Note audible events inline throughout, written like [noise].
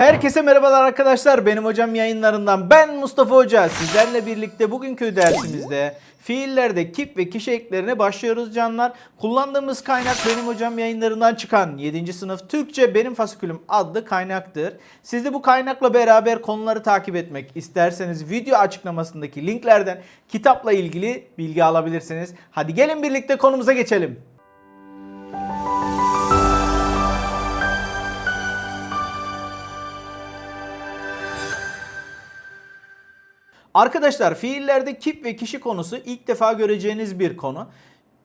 Herkese merhabalar arkadaşlar. Benim hocam yayınlarından ben Mustafa Hoca. Sizlerle birlikte bugünkü dersimizde fiillerde kip ve kişi eklerine başlıyoruz canlar. Kullandığımız kaynak benim hocam yayınlarından çıkan 7. sınıf Türkçe Benim Fasikülüm adlı kaynaktır. Siz de bu kaynakla beraber konuları takip etmek isterseniz video açıklamasındaki linklerden kitapla ilgili bilgi alabilirsiniz. Hadi gelin birlikte konumuza geçelim. Arkadaşlar fiillerde kip ve kişi konusu ilk defa göreceğiniz bir konu.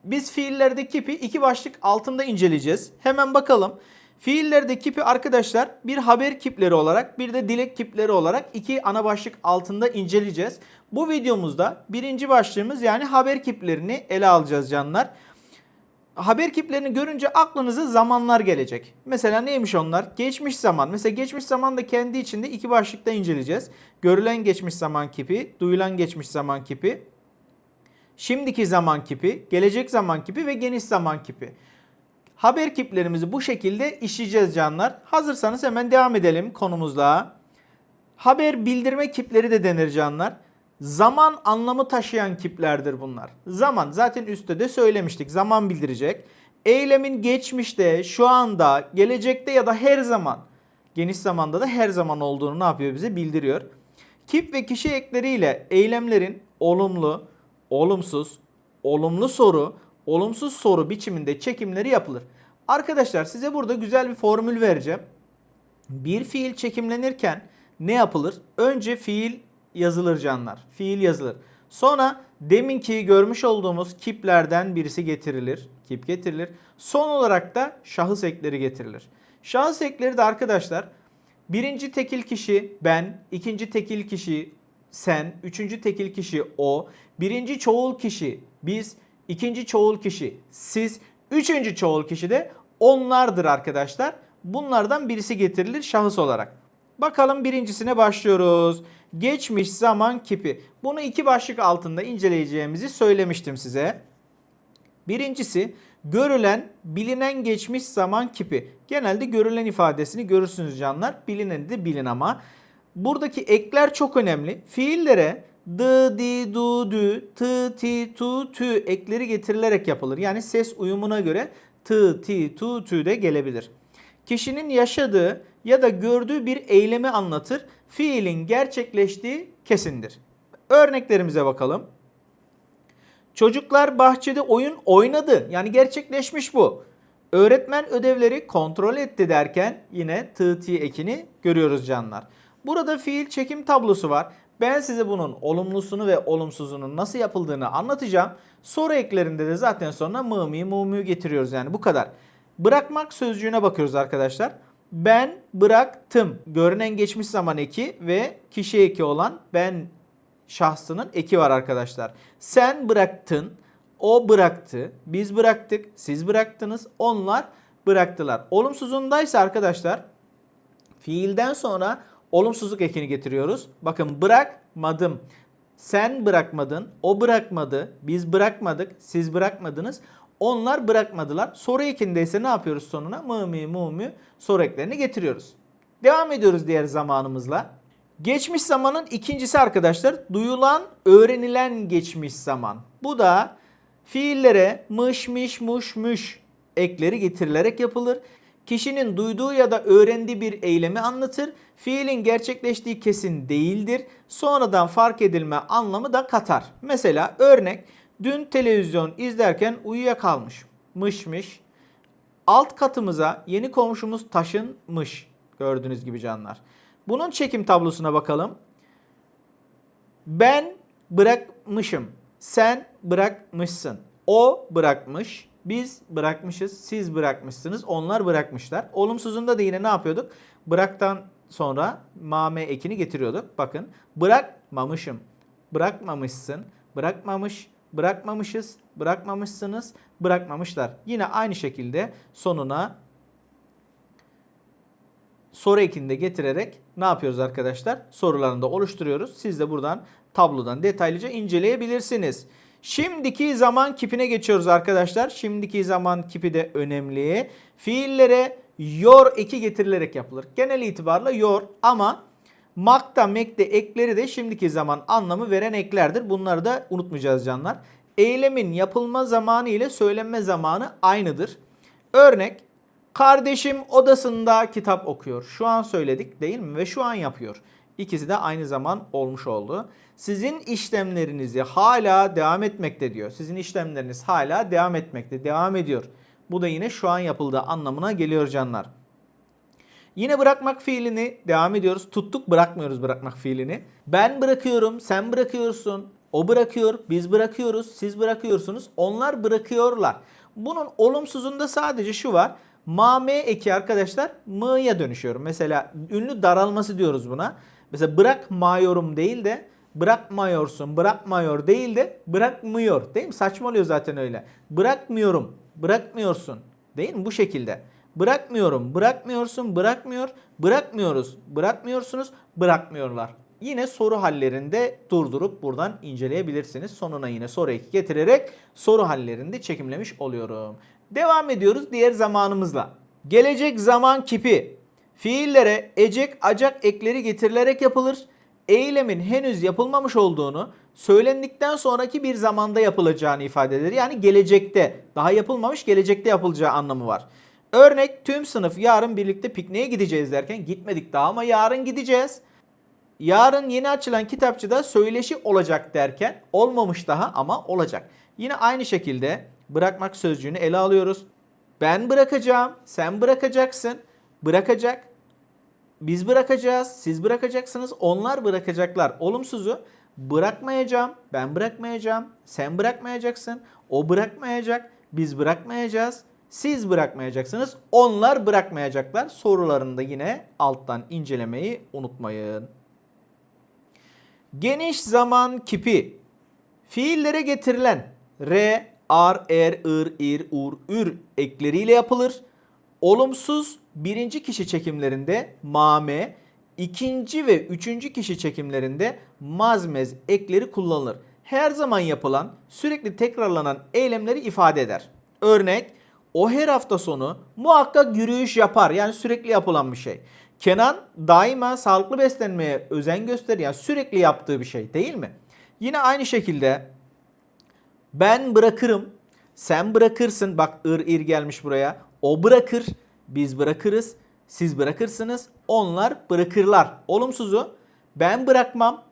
Biz fiillerde kipi iki başlık altında inceleyeceğiz. Hemen bakalım. Fiillerde kipi arkadaşlar bir haber kipleri olarak bir de dilek kipleri olarak iki ana başlık altında inceleyeceğiz. Bu videomuzda birinci başlığımız yani haber kiplerini ele alacağız canlar haber kiplerini görünce aklınıza zamanlar gelecek. Mesela neymiş onlar? Geçmiş zaman. Mesela geçmiş zaman da kendi içinde iki başlıkta inceleyeceğiz. Görülen geçmiş zaman kipi, duyulan geçmiş zaman kipi, şimdiki zaman kipi, gelecek zaman kipi ve geniş zaman kipi. Haber kiplerimizi bu şekilde işleyeceğiz canlar. Hazırsanız hemen devam edelim konumuzla. Haber bildirme kipleri de denir canlar. Zaman anlamı taşıyan kiplerdir bunlar. Zaman zaten üstte de söylemiştik. Zaman bildirecek. Eylemin geçmişte, şu anda, gelecekte ya da her zaman, geniş zamanda da her zaman olduğunu ne yapıyor bize bildiriyor. Kip ve kişi ekleriyle eylemlerin olumlu, olumsuz, olumlu soru, olumsuz soru biçiminde çekimleri yapılır. Arkadaşlar size burada güzel bir formül vereceğim. Bir fiil çekimlenirken ne yapılır? Önce fiil yazılır canlar. Fiil yazılır. Sonra deminki görmüş olduğumuz kiplerden birisi getirilir. Kip getirilir. Son olarak da şahıs ekleri getirilir. Şahıs ekleri de arkadaşlar birinci tekil kişi ben, ikinci tekil kişi sen, üçüncü tekil kişi o, birinci çoğul kişi biz, ikinci çoğul kişi siz, üçüncü çoğul kişi de onlardır arkadaşlar. Bunlardan birisi getirilir şahıs olarak. Bakalım birincisine başlıyoruz. Geçmiş zaman kipi. Bunu iki başlık altında inceleyeceğimizi söylemiştim size. Birincisi görülen, bilinen geçmiş zaman kipi. Genelde görülen ifadesini görürsünüz canlar. Bilineni de bilin ama. Buradaki ekler çok önemli. Fiillere d, di, du, dü, t, ti, tu, tü ekleri getirilerek yapılır. Yani ses uyumuna göre t, ti, tu, tü de gelebilir. Kişinin yaşadığı ya da gördüğü bir eylemi anlatır. Fiilin gerçekleştiği kesindir. Örneklerimize bakalım. Çocuklar bahçede oyun oynadı. Yani gerçekleşmiş bu. Öğretmen ödevleri kontrol etti derken yine tı ekini görüyoruz canlar. Burada fiil çekim tablosu var. Ben size bunun olumlusunu ve olumsuzunun nasıl yapıldığını anlatacağım. Soru eklerinde de zaten sonra mı mi mu getiriyoruz yani bu kadar. Bırakmak sözcüğüne bakıyoruz arkadaşlar. Ben bıraktım. Görünen geçmiş zaman eki ve kişi eki olan ben şahsının eki var arkadaşlar. Sen bıraktın, o bıraktı, biz bıraktık, siz bıraktınız, onlar bıraktılar. Olumsuzundaysa arkadaşlar fiilden sonra olumsuzluk ekini getiriyoruz. Bakın bırakmadım. Sen bırakmadın, o bırakmadı, biz bırakmadık, siz bırakmadınız. Onlar bırakmadılar. Soru ekindeyse ne yapıyoruz sonuna? Mı mu mu soru eklerini getiriyoruz. Devam ediyoruz diğer zamanımızla. Geçmiş zamanın ikincisi arkadaşlar duyulan, öğrenilen geçmiş zaman. Bu da fiillere mış miş muş müş ekleri getirilerek yapılır. Kişinin duyduğu ya da öğrendiği bir eylemi anlatır. Fiilin gerçekleştiği kesin değildir. Sonradan fark edilme anlamı da katar. Mesela örnek dün televizyon izlerken uyuyakalmış. Mışmış. Alt katımıza yeni komşumuz taşınmış. Gördüğünüz gibi canlar. Bunun çekim tablosuna bakalım. Ben bırakmışım. Sen bırakmışsın. O bırakmış. Biz bırakmışız. Siz bırakmışsınız. Onlar bırakmışlar. Olumsuzunda da yine ne yapıyorduk? Bıraktan sonra mame ekini getiriyorduk. Bakın bırakmamışım. Bırakmamışsın. Bırakmamış. Bırakmamışız. Bırakmamışsınız. Bırakmamışlar. Yine aynı şekilde sonuna soru ekini de getirerek ne yapıyoruz arkadaşlar? Sorularını da oluşturuyoruz. Siz de buradan tablodan detaylıca inceleyebilirsiniz. Şimdiki zaman kipine geçiyoruz arkadaşlar. Şimdiki zaman kipi de önemli. Fiillere yor eki getirilerek yapılır. Genel itibarla yor ama makta mekte ekleri de şimdiki zaman anlamı veren eklerdir. Bunları da unutmayacağız canlar. Eylemin yapılma zamanı ile söylenme zamanı aynıdır. Örnek kardeşim odasında kitap okuyor. Şu an söyledik değil mi? Ve şu an yapıyor. İkisi de aynı zaman olmuş oldu. Sizin işlemlerinizi hala devam etmekte diyor. Sizin işlemleriniz hala devam etmekte, devam ediyor. Bu da yine şu an yapıldığı anlamına geliyor canlar. Yine bırakmak fiilini devam ediyoruz. Tuttuk bırakmıyoruz bırakmak fiilini. Ben bırakıyorum, sen bırakıyorsun, o bırakıyor, biz bırakıyoruz, siz bırakıyorsunuz, onlar bırakıyorlar. Bunun olumsuzunda sadece şu var. Mame eki arkadaşlar mı'ya dönüşüyor. Mesela ünlü daralması diyoruz buna. Mesela bırakmıyorum değil de bırakmıyorsun, bırakmıyor değil de bırakmıyor. Değil mi? Saçmalıyor zaten öyle. Bırakmıyorum, bırakmıyorsun. Değil mi? Bu şekilde. Bırakmıyorum, bırakmıyorsun, bırakmıyor, bırakmıyoruz, bırakmıyorsunuz, bırakmıyorlar. Yine soru hallerinde durdurup buradan inceleyebilirsiniz. Sonuna yine soru eki getirerek soru hallerinde çekimlemiş oluyorum. Devam ediyoruz diğer zamanımızla. Gelecek zaman kipi fiillere ecek acak ekleri getirilerek yapılır. Eylemin henüz yapılmamış olduğunu söylendikten sonraki bir zamanda yapılacağını ifade eder. Yani gelecekte daha yapılmamış gelecekte yapılacağı anlamı var. Örnek tüm sınıf yarın birlikte pikniğe gideceğiz derken gitmedik daha ama yarın gideceğiz. Yarın yeni açılan kitapçıda söyleşi olacak derken olmamış daha ama olacak. Yine aynı şekilde bırakmak sözcüğünü ele alıyoruz. Ben bırakacağım, sen bırakacaksın, bırakacak, biz bırakacağız, siz bırakacaksınız, onlar bırakacaklar. Olumsuzu bırakmayacağım, ben bırakmayacağım, sen bırakmayacaksın, o bırakmayacak, biz bırakmayacağız, siz bırakmayacaksınız, onlar bırakmayacaklar. Sorularında yine alttan incelemeyi unutmayın. Geniş zaman kipi fiillere getirilen re, ar, er, ır, ir, ur, ür ekleriyle yapılır. Olumsuz birinci kişi çekimlerinde mame, ikinci ve üçüncü kişi çekimlerinde mazmez ekleri kullanılır. Her zaman yapılan, sürekli tekrarlanan eylemleri ifade eder. Örnek, o her hafta sonu muhakkak yürüyüş yapar. Yani sürekli yapılan bir şey. Kenan daima sağlıklı beslenmeye özen gösterir. Yani sürekli yaptığı bir şey değil mi? Yine aynı şekilde ben bırakırım, sen bırakırsın. Bak ır ir gelmiş buraya. O bırakır, biz bırakırız, siz bırakırsınız, onlar bırakırlar. Olumsuzu ben bırakmam.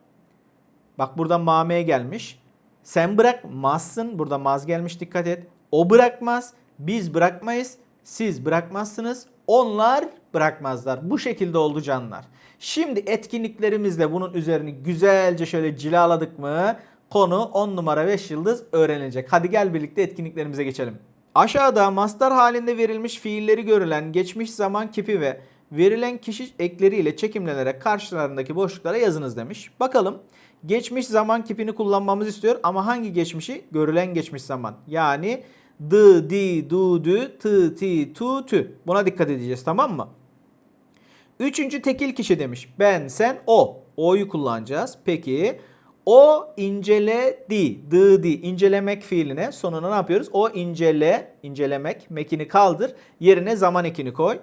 Bak burada mame gelmiş. Sen bırakmazsın. Burada maz gelmiş dikkat et. O bırakmaz. Biz bırakmayız. Siz bırakmazsınız. Onlar bırakmazlar. Bu şekilde oldu canlar. Şimdi etkinliklerimizle bunun üzerini güzelce şöyle cilaladık mı konu 10 numara 5 yıldız öğrenilecek. Hadi gel birlikte etkinliklerimize geçelim. Aşağıda mastar halinde verilmiş fiilleri görülen geçmiş zaman kipi ve verilen kişi ekleriyle çekimlenerek karşılarındaki boşluklara yazınız demiş. Bakalım geçmiş zaman kipini kullanmamız istiyor ama hangi geçmişi? Görülen geçmiş zaman. Yani d, di, du, dü, t, ti, tu, tü. Buna dikkat edeceğiz tamam mı? Üçüncü tekil kişi demiş. Ben, sen, o. O'yu kullanacağız. Peki o inceledi. Dı di. İncelemek fiiline sonuna ne yapıyoruz? O incele, incelemek, mekini kaldır. Yerine zaman ekini koy.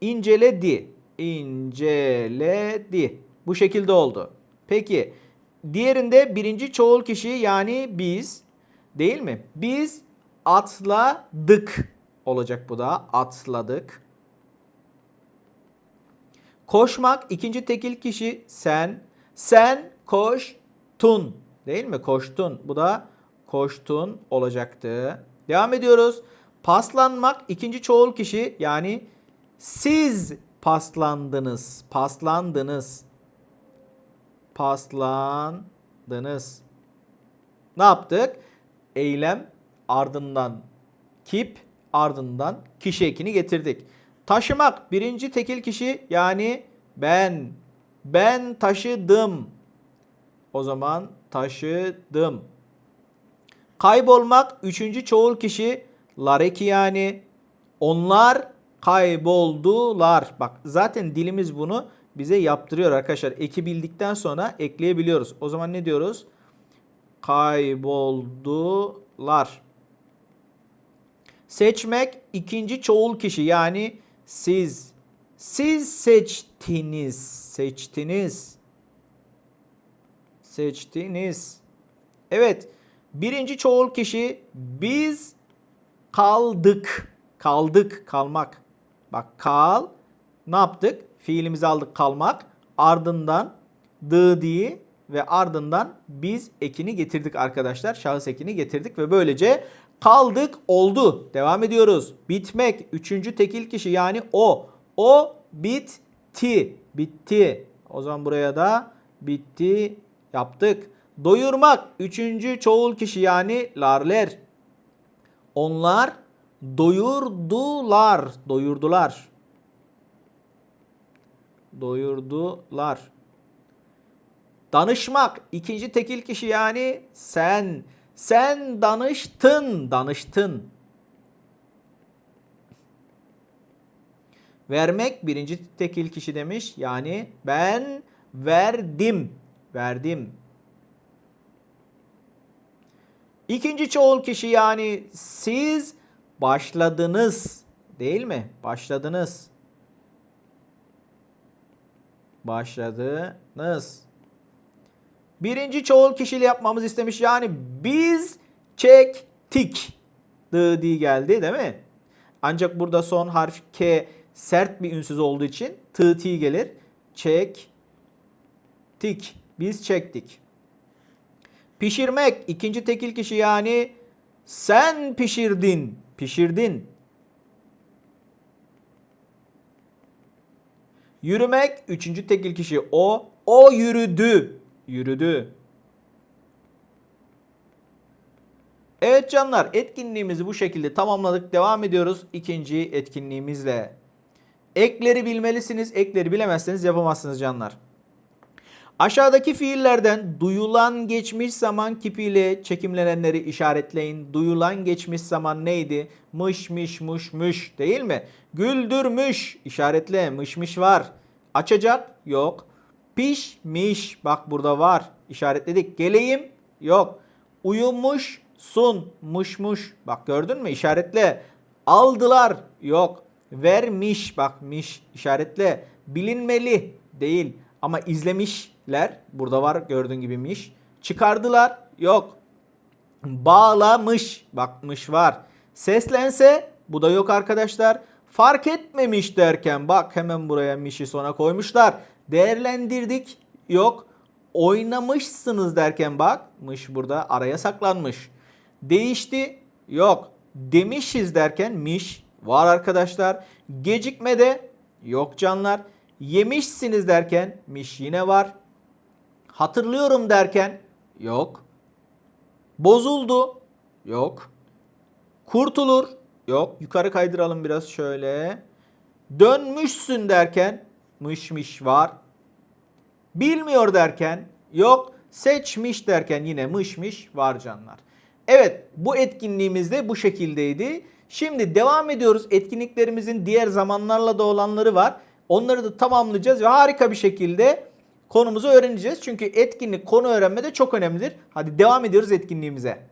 İnceledi. İnceledi. Bu şekilde oldu. Peki diğerinde birinci çoğul kişi yani biz değil mi? Biz atladık olacak bu da. Atladık. Koşmak ikinci tekil kişi sen. Sen koştun. Değil mi? Koştun. Bu da koştun olacaktı. Devam ediyoruz. Paslanmak ikinci çoğul kişi yani siz paslandınız. Paslandınız. Paslandınız. Ne yaptık? Eylem ardından kip ardından kişi ekini getirdik. Taşımak birinci tekil kişi yani ben. Ben taşıdım. O zaman taşıdım. Kaybolmak üçüncü çoğul kişi lareki yani onlar kayboldular. Bak zaten dilimiz bunu bize yaptırıyor arkadaşlar. Eki bildikten sonra ekleyebiliyoruz. O zaman ne diyoruz? Kayboldular. Seçmek ikinci çoğul kişi yani Siz. Siz seçtiniz. Seçtiniz. Seçtiniz. Evet. Birinci çoğul kişi biz kaldık. Kaldık. Kalmak. Bak kal. Ne yaptık? Fiilimizi aldık kalmak. Ardından dı diye ve ardından biz ekini getirdik arkadaşlar. Şahıs ekini getirdik ve böylece kaldık oldu. Devam ediyoruz. Bitmek. Üçüncü tekil kişi yani o. O bitti. Bitti. O zaman buraya da bitti yaptık. Doyurmak. Üçüncü çoğul kişi yani larler. Onlar doyurdular. Doyurdular. Doyurdular. Danışmak. ikinci tekil kişi yani sen. danıştın. Danıştın. Vermek birinci tekil kişi demiş. Yani ben verdim. Verdim. İkinci çoğul kişi yani siz başladınız. Değil mi? Başladınız. Başladınız. Birinci çoğul kişiyle yapmamız istemiş. Yani biz çektik. Dı di geldi değil mi? Ancak burada son harf K sert bir ünsüz olduğu için tı ti gelir. Çek tik. Biz çektik. Pişirmek ikinci tekil kişi yani sen pişirdin. Pişirdin. Yürümek üçüncü tekil kişi o. O yürüdü. Yürüdü. Evet canlar etkinliğimizi bu şekilde tamamladık. Devam ediyoruz ikinci etkinliğimizle. Ekleri bilmelisiniz. Ekleri bilemezseniz yapamazsınız canlar. Aşağıdaki fiillerden duyulan geçmiş zaman kipiyle çekimlenenleri işaretleyin. Duyulan geçmiş zaman neydi? Mış mış mış mış değil mi? Güldürmüş işaretle mış mış var. Açacak yok. Pişmiş bak burada var işaretledik. Geleyim yok. Uyumuş sun mışmış bak gördün mü işaretle. Aldılar yok. Vermiş bak miş işaretle. Bilinmeli değil ama izlemişler. Burada var gördüğün gibimiş. Çıkardılar. Yok. Bağlamış. Bakmış var. Seslense bu da yok arkadaşlar. Fark etmemiş derken bak hemen buraya mişi sona koymuşlar. Değerlendirdik. Yok. Oynamışsınız derken bak mış burada araya saklanmış. Değişti. Yok. Demişiz derken miş var arkadaşlar. Gecikmede yok canlar. Yemişsiniz derken miş yine var. Hatırlıyorum derken yok. Bozuldu yok. Kurtulur yok. Yukarı kaydıralım biraz şöyle. Dönmüşsün derken mış mış var. Bilmiyor derken yok. Seçmiş derken yine mış mış var canlar. Evet bu etkinliğimiz de bu şekildeydi. Şimdi devam ediyoruz. Etkinliklerimizin diğer zamanlarla da olanları var. Onları da tamamlayacağız ve harika bir şekilde konumuzu öğreneceğiz. Çünkü etkinlik konu öğrenmede çok önemlidir. Hadi devam ediyoruz etkinliğimize.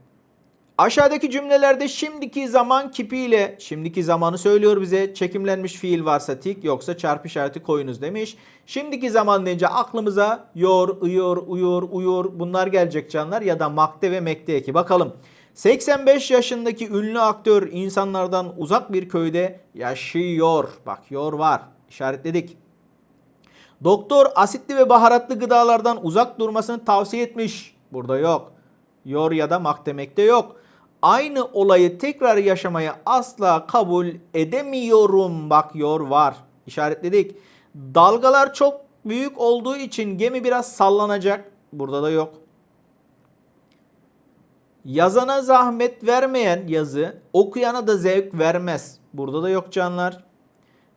Aşağıdaki cümlelerde şimdiki zaman kipiyle şimdiki zamanı söylüyor bize. Çekimlenmiş fiil varsa tik yoksa çarpı işareti koyunuz demiş. Şimdiki zaman deyince aklımıza yor, ıyor, uyur, uyur bunlar gelecek canlar ya da makte ve mekte eki. Bakalım. 85 yaşındaki ünlü aktör insanlardan uzak bir köyde yaşıyor. Bak yor var işaretledik. Doktor asitli ve baharatlı gıdalardan uzak durmasını tavsiye etmiş. Burada yok. Yor ya da makdemekte yok. Aynı olayı tekrar yaşamaya asla kabul edemiyorum. Bak yor var. İşaretledik. Dalgalar çok büyük olduğu için gemi biraz sallanacak. Burada da yok. Yazana zahmet vermeyen yazı okuyana da zevk vermez. Burada da yok canlar.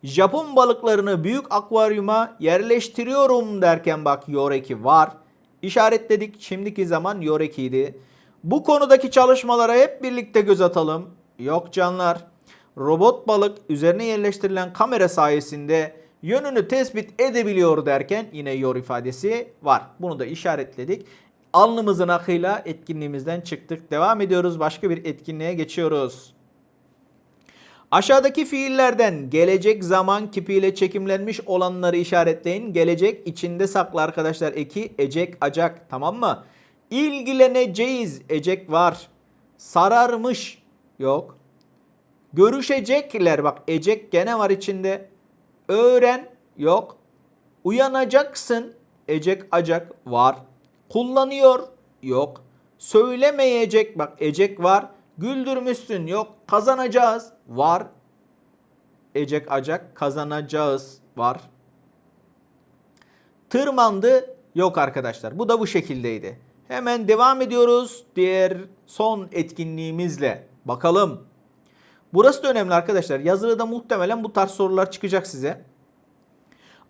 Japon balıklarını büyük akvaryuma yerleştiriyorum derken bak yoreki var. İşaretledik. Şimdiki zaman yorekiydi. Bu konudaki çalışmalara hep birlikte göz atalım. Yok canlar. Robot balık üzerine yerleştirilen kamera sayesinde yönünü tespit edebiliyor derken yine yor ifadesi var. Bunu da işaretledik. Alnımızın akıyla etkinliğimizden çıktık. Devam ediyoruz. Başka bir etkinliğe geçiyoruz. Aşağıdaki fiillerden gelecek zaman kipiyle çekimlenmiş olanları işaretleyin. Gelecek içinde saklı arkadaşlar eki, ecek, acak tamam mı? İlgileneceğiz, ecek var. Sararmış yok. Görüşecekler bak ecek gene var içinde. Öğren yok. Uyanacaksın ecek acak var. Kullanıyor yok. Söylemeyecek bak ecek var. Güldürmüşsün yok. Kazanacağız var. Ecek acak kazanacağız var. Tırmandı yok arkadaşlar. Bu da bu şekildeydi. Hemen devam ediyoruz diğer son etkinliğimizle. Bakalım. Burası da önemli arkadaşlar. Yazılıda muhtemelen bu tarz sorular çıkacak size.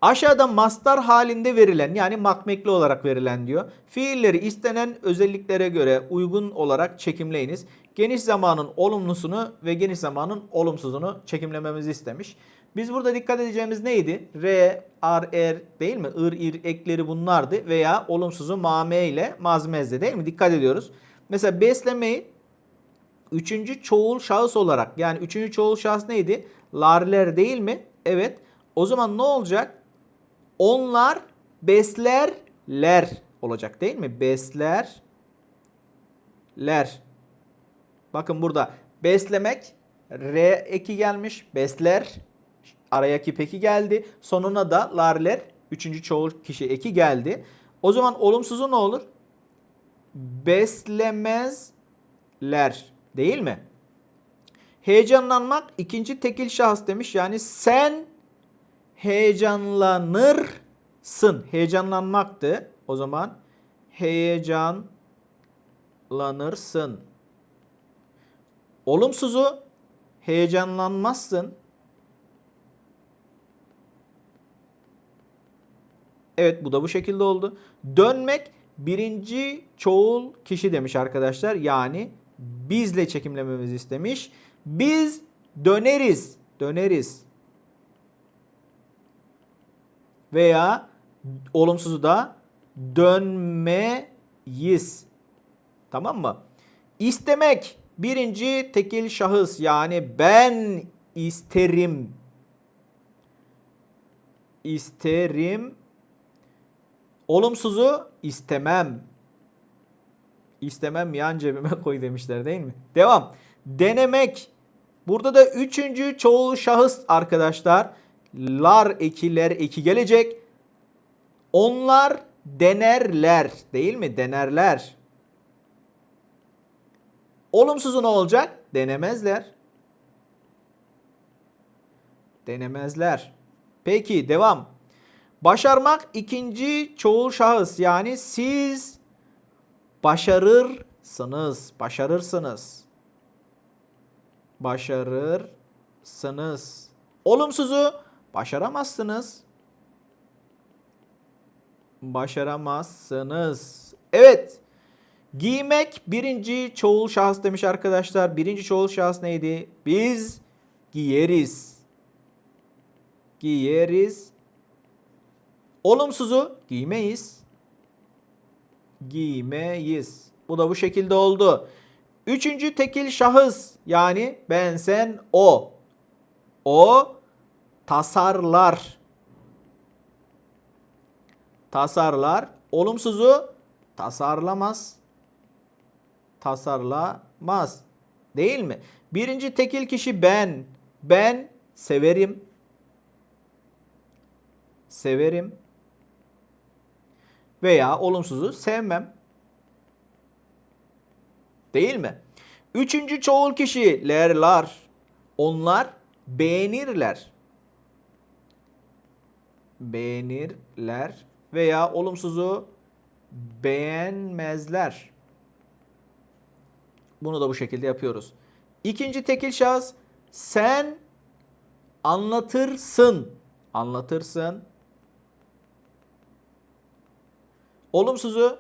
Aşağıda mastar halinde verilen yani makmekli olarak verilen diyor. Fiilleri istenen özelliklere göre uygun olarak çekimleyiniz. Geniş zamanın olumlusunu ve geniş zamanın olumsuzunu çekimlememizi istemiş. Biz burada dikkat edeceğimiz neydi? R, R, R değil mi? Ir, ir ekleri bunlardı veya olumsuzu mame ile mazmezde değil mi? Dikkat ediyoruz. Mesela beslemeyi üçüncü çoğul şahıs olarak yani üçüncü çoğul şahıs neydi? Larler değil mi? Evet. O zaman ne olacak? Onlar beslerler olacak değil mi? Beslerler. Bakın burada beslemek R eki gelmiş. Besler araya ki peki geldi. Sonuna da larler üçüncü çoğul kişi eki geldi. O zaman olumsuzu ne olur? Beslemezler değil mi? Heyecanlanmak ikinci tekil şahıs demiş. Yani sen heyecanlanırsın. Heyecanlanmaktı. O zaman heyecanlanırsın. Olumsuzu heyecanlanmazsın. Evet bu da bu şekilde oldu. Dönmek birinci çoğul kişi demiş arkadaşlar. Yani bizle çekimlememizi istemiş. Biz döneriz. Döneriz. Veya olumsuzu da dönmeyiz. Tamam mı? İstemek birinci tekil şahıs yani ben isterim. İsterim. Olumsuzu istemem. İstemem yan cebime [laughs] koy demişler değil mi? Devam. Denemek. Burada da üçüncü çoğul şahıs arkadaşlar. Lar ekiler eki gelecek. Onlar denerler değil mi? Denerler. Olumsuzu ne olacak? Denemezler. Denemezler. Peki devam. Başarmak ikinci çoğul şahıs yani siz başarırsınız. Başarırsınız. Başarırsınız. Olumsuzu başaramazsınız. Başaramazsınız. Evet. Giymek birinci çoğul şahıs demiş arkadaşlar. Birinci çoğul şahıs neydi? Biz giyeriz. Giyeriz. Olumsuzu giymeyiz. Giymeyiz. Bu da bu şekilde oldu. Üçüncü tekil şahıs yani ben sen o. O tasarlar. Tasarlar. Olumsuzu tasarlamaz. Tasarlamaz. Değil mi? Birinci tekil kişi ben. Ben severim. Severim. Veya olumsuzu sevmem. Değil mi? Üçüncü çoğul kişilerler. Onlar beğenirler. Beğenirler veya olumsuzu beğenmezler. Bunu da bu şekilde yapıyoruz. İkinci tekil şahıs sen anlatırsın. Anlatırsın. Olumsuzu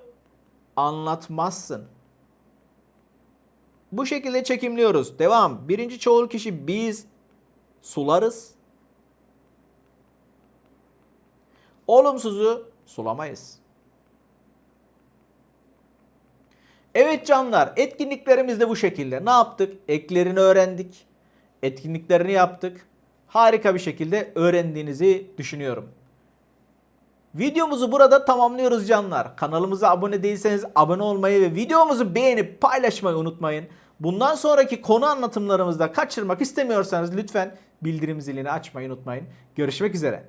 anlatmazsın. Bu şekilde çekimliyoruz. Devam. Birinci çoğul kişi biz sularız. Olumsuzu sulamayız. Evet canlar etkinliklerimiz de bu şekilde. Ne yaptık? Eklerini öğrendik. etkinliklerini yaptık. Harika bir şekilde öğrendiğinizi düşünüyorum. Videomuzu burada tamamlıyoruz canlar. Kanalımıza abone değilseniz abone olmayı ve videomuzu beğenip paylaşmayı unutmayın. Bundan sonraki konu anlatımlarımızda kaçırmak istemiyorsanız lütfen bildirim zilini açmayı unutmayın. Görüşmek üzere.